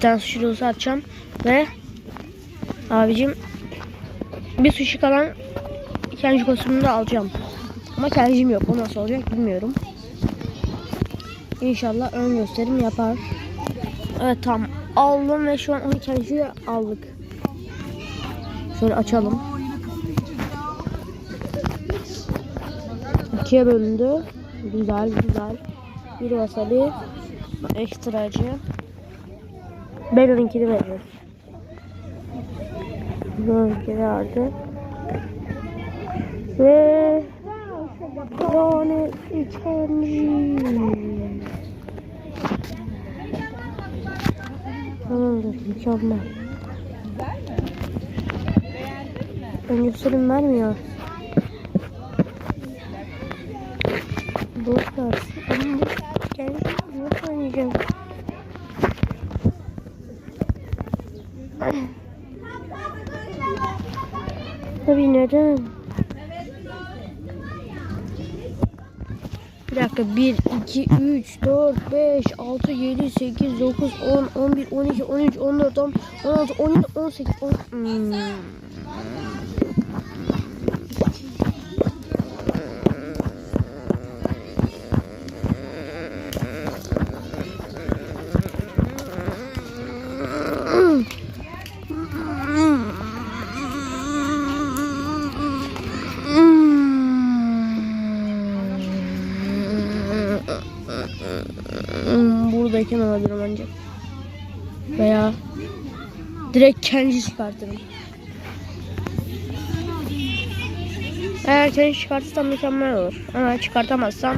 iki tane sushi dolusu atacağım ve abicim bir sushi kalan kendi kostümünü de alacağım. Ama kendim yok. O nasıl olacak bilmiyorum. İnşallah ön gösterim yapar. Evet tam aldım ve şu an onu kendisi aldık. Şöyle açalım. İkiye bölündü. Güzel güzel. Bir wasabi ekstra onunkini veriyorum. Onunkini verdi. Ve yani ikinci. Tamamdır mükemmel. Ön gösterim vermiyor. Boş versin. Ama Kendisi nasıl oynayacağım? Tabii neden? Bir dakika 1, 2, 3, 4, 5, 6, 7, 8, 9, 10, 11, 12, 13, 14, 15, 16, 17, 18, 10. Hmm. Hmm, Buradayken alabilirim ancak. Veya direkt kendi çıkartırım. Eğer kendi çıkartırsam mükemmel olur. Ama çıkartamazsam